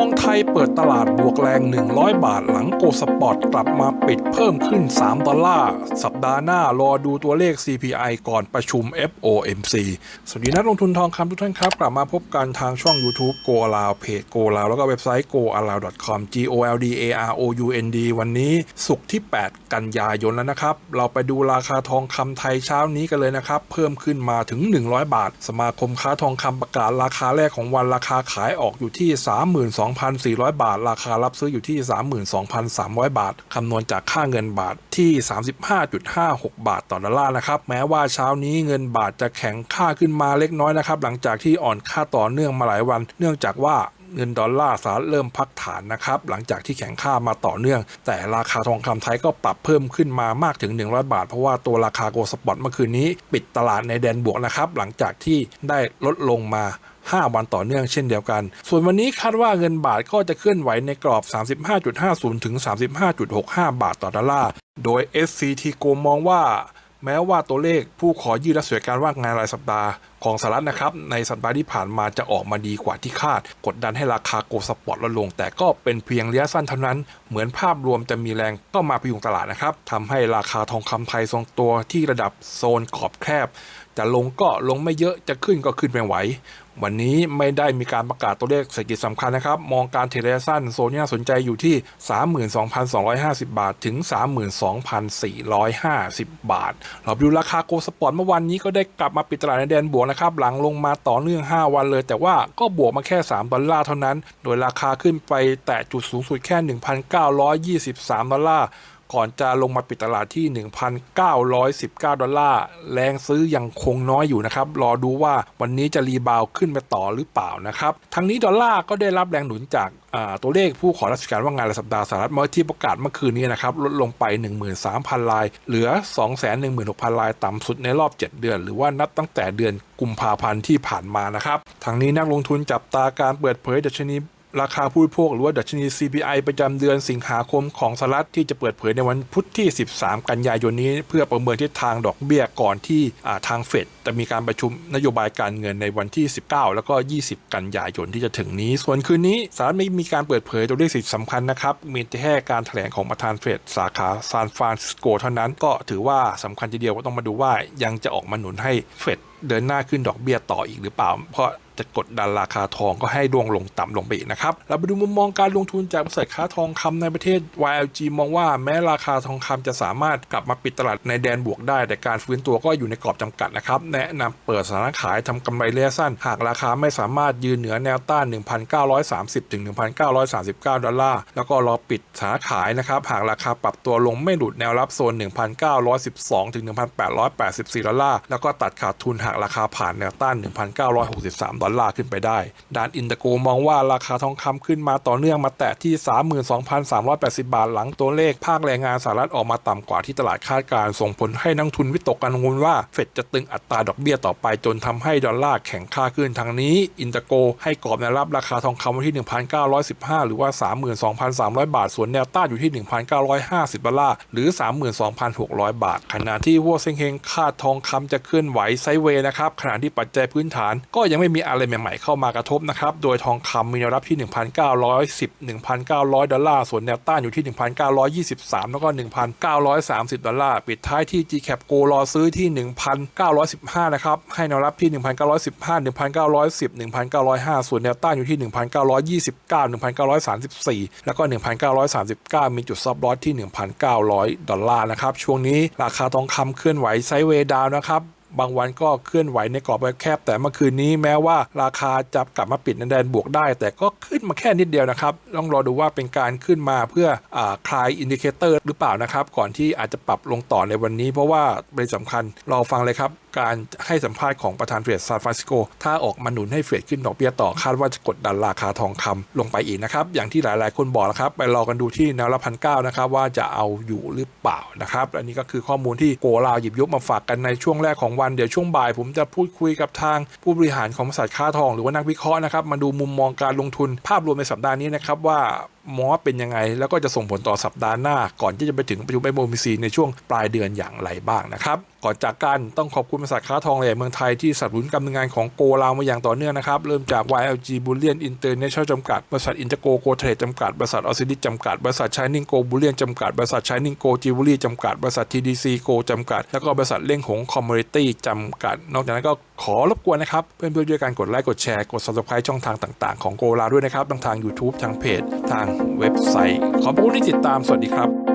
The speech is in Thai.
องไทยเปิดตลาดบวกแรง 100 บาทหลังโกลสปอร์ตกลับมาปิดเพิ่มขึ้น 3 ดอลลาร์ สัปดาห์หน้ารอดูตัวเลข CPI ก่อนประชุม FOMC สวัสดีนักลงทุนทองคำทุกท่านครับ กลับมาพบกันทางช่อง YouTube Go a l o u เพจ Go Allow แล้วก็เว็บไซต์ goallow.com G O L D A R O U N D วันนี้ศุกร์ที่ 8 กันยายนแล้วนะครับ เราไปดูราคาทองคำไทยเช้านี้กันเลยนะครับ เพิ่มขึ้นมาถึง 100 บาท สมาคมค้าทองคำประกาศราคาแรกของวันราคาขายออกอยู่ที่ 3 2 2,400 บาท ราคารับซื้ออยู่ที่ 32,300 บาท คำนวณจากค่าเงินบาทที่ 35.56 บาทต่อดอลลาร์นะครับ แม้ว่าเช้านี้เงินบาทจะแข็งค่าขึ้นมาเล็กน้อยนะครับ หลังจากที่อ่อนค่าต่อเนื่องมาหลายวัน เนื่องจากว่าเงินดอลลาร์สหรัฐเริ่มพักฐานนะครับ หลังจากที่แข็งค่ามาต่อเนื่อง แต่ราคาทองคำไทยก็ปรับเพิ่มขึ้นมามากถึง 100 บาท เพราะว่าตัวราคาโกลสปอร์ตเมื่อคืนนี้ ปิดตลาดในแดนบวกนะครับ หลังจากที่ได้ลดลงมา 5 วันต่อเนื่องเช่นเดียวกัน ส่วนวันนี้คาดว่าเงินบาทก็จะเคลื่อนไหวในกรอบ 35.50 ถึง 35.65 บาทต่อดอลลาร์ โดย SCT Go มองว่าแม้ว่าตัวเลขผู้ขอยื่นและสวยการว่างงานรายสัปดาห์ของสหรัฐนะครับ ในสัปดาห์ที่ผ่านมาจะออกมาดีกว่าที่คาด กดดันให้ราคาโกลสปอร์ตลดลง แต่ก็เป็นเพียงระยะสั้นเท่านั้น เหมือนภาพรวมจะมีแรงก็มาพยุงตลาดนะครับทำให้ราคาทองคำไทยทรงตัวที่ระดับโซนขอบแคบ จะลงก็ลงไม่เยอะจะขึ้นก็ขึ้นไม่ไหว วันนี้ไม่ได้มีการประกาศตัวเลขเศรษฐกิจสำคัญนะครับ มองการเทรดระยะสั้นโซนที่น่าสนใจอยู่ที่ 32,250 บาท ถึง 32,450 บาท เราไปดูราคาโกลสปอร์ตเมื่อวันนี้ก็ได้กลับมาปิดตลาดในแดนบวกนะครับ หลังลงมาต่อเนื่อง 5 วันเลย แต่ว่าก็บวกมาแค่ 3 ดอลลาร์เท่านั้น โดยราคาขึ้นไปแตะจุดสูงสุดแค่ 1,923 ดอลลาร์ก่อนจะลงมาปิดตลาดที่ 1,919 ดอลลาร์ แรงซื้อยังคงน้อยอยู่นะครับ รอดูว่าวันนี้จะรีบาวขึ้นไปต่อหรือเปล่านะครับ ทั้งนี้ดอลลาร์ก็ได้รับแรงหนุนจากตัวเลขผู้ขอราชการว่างงานรายสัปดาห์สหรัฐเมื่อที่ประกาศเมื่อคืนนี้นะครับลดลงไป 13,000ลาย เหลือ 216,000ลายต่ำสุดในรอบ 7 เดือน หรือว่านับตั้งแต่เดือนกุมภาพันธ์ที่ผ่านมานะครับทางนี้นักลงทุนจับตาการเปิดเผยดัชนี ราคาผู้บริโภคหรือว่าดัชนี CPI ประจำเดือนสิงหาคมของสหรัฐที่จะเปิดเผยในวันพุธที่ 13 กันยายนนี้ เพื่อประเมินทิศทางดอกเบี้ยก่อนที่ทางเฟดจะมีการประชุมนโยบายการเงินในวันที่ 19 แล้วก็ 20 กันยายนที่จะถึงนี้ ส่วนคืนนี้สหรัฐไม่มีการเปิดเผยตัวเลขสิ่งสำคัญนะครับ มีแค่การแถลงของประธานเฟดสาขาซานฟรานซิสโกเท่านั้นก็ถือว่าสำคัญทีเดียวก็ต้องมาดูว่ายังจะออกมาหนุนให้เฟดเดินหน้าขึ้นดอกเบี้ยต่ออีกหรือเปล่า เพราะ จะกดดันราคาทองก็ให้ดวงลงต่ำลงไปอีกนะครับ เราไปดูมุมมองการลงทุนจากบริษัทค้าทองคำในประเทศ YLG มองว่าแม้ราคาทองคำจะสามารถกลับมาปิดตลาดในแดนบวกได้ แต่การฟื้นตัวก็อยู่ในกรอบจำกัดนะครับ แนะนำเปิดสถานขายทำกำไรระยะสั้น หากราคาไม่สามารถยืนเหนือแนวต้าน 1,930ถึง1,939 ดอลลาร์ แล้วก็รอปิดสถานขายนะครับ หากราคาปรับตัวลงไม่หลุดแนวรับโซน 1,912ถึง1,884 ดอลลาร์ แล้วก็ตัดขาดทุนหากราคาผ่านแนวต้าน 1,963ดอลลาร์ขึ้นไปได้ ด้านอินเตอร์โกมองว่าราคาทองคำขึ้นมาต่อเนื่องมาแตะที่ 32,380 บาทหลังตัวเลขภาคแรงงานสหรัฐออกมาต่ำกว่าที่ตลาดคาดการส่งผลให้นักทุนวิตกกังวลว่าเฟดจะตึงอัตราดอกเบี้ยต่อไปจนทำให้ดอลลาร์แข็งค่าขึ้นทางนี้อินเตอร์โกให้กรอบแนวรับราคาทองคำไว้ที่ 1,915 หรือว่า 32,300 บาท ส่วนแนวต้านอยู่ที่ 1,950 ดอลลาร์หรือ 32,600 บาท ขณะที่วัวเซงเฮงคาดทองคำจะเคลื่อนไหวไซเวย์นะครับขณะที่ปัจจัยพื้นฐานก็ยังไม่มีอะไรใหม่ๆเข้ามากระทบนะครับ โดยทองคำมีแนวรับที่ 1,910 1,900 ดอลลาร์ ส่วนแนวต้านอยู่ที่ 1,923 แล้วก็ 1,930 ดอลลาร์ ปิดท้ายที่ GCAP Go รอซื้อที่ 1,915 นะครับ ให้แนวรับที่ 1,915 1,910 1,905 ส่วนแนวต้านอยู่ที่ 1,929 1,934 แล้วก็ 1,939 มีจุดซับลอสที่ 1,900 ดอลลาร์นะครับ ช่วงนี้ราคาทองคำเคลื่อนไหวไซด์เวดาวนะครับ บางวันก็เคลื่อนไหวในกรอบแคบ แต่เมื่อคืนนี้แม้ว่าราคาจะกลับมาปิดในแดนบวกได้ แต่ก็ขึ้นมาแค่นิดเดียวนะครับต้องรอดูว่าเป็นการขึ้นมาเพื่ออคลายอินดิเคเตอร์หรือเปล่านะครับ ก่อนที่อาจจะปรับลงต่อในวันนี้ เพราะว่าเป็นสำคัญรอฟังเลยครับ การให้สัมภาษณ์ของประธานเฟดซานฟรานซิสโก ถ้าออกมาหนุนให้เฟดขึ้นดอกเบี้ยต่อคาดว่าจะกดดันราคาทองคำลงไปอีกนะครับ อย่างที่หลายๆ คนบอกแล้วครับ ไปรอกันดูที่แนวรับพันเก้านะครับ ว่าจะเอาอยู่หรือเปล่านะครับ อันนี้ก็คือข้อมูลที่โกลาวหยิบยกมาฝากกันในช่วงแรกของวัน เดี๋ยวช่วงบ่าย ผมจะพูดคุยกับทางผู้บริหารของบริษัทค้าทอง หรือว่านักวิเคราะห์นะครับ มาดูมุมมองการลงทุนภาพรวมในสัปดาห์นี้นะครับว่า มอเป็นยังไง แล้วก็จะส่งผลต่อสัปดาห์หน้า ก่อนที่จะไปถึงประชุมไอโมมิซีในช่วงปลายเดือนอย่างไรบ้างนะครับ ก่อนจากกันต้องขอบคุณบริษัทค้าทองแหล่เมืองไทยที่สนับสนุนการดำเนินงานของโกลาวมาอย่างต่อเนื่องนะครับ เริ่มจาก YLG Bullion International จำกัด บริษัทอินเตอร์โกโกเทรดจำกัด บริษัทออซิลิจำกัด บริษัท Shining Go Bullion จำกัด บริษัท Shining Go Jewelry จำกัด บริษัท TDC Go จำกัด แล้วก็บริษัทเล่งหง Commodity จำกัด นอกจากนั้นก็ขอรบกวนนะครับ เพื่อนๆด้วยการกดไลค์กดแชร์กด subscribe ช่องทางต่างๆ ของโกลาด้วยนะครับทั้งทาง YouTube ทางเพจ ทางเว็บไซต์ ขอบคุณที่ติดตามสวัสดีครับ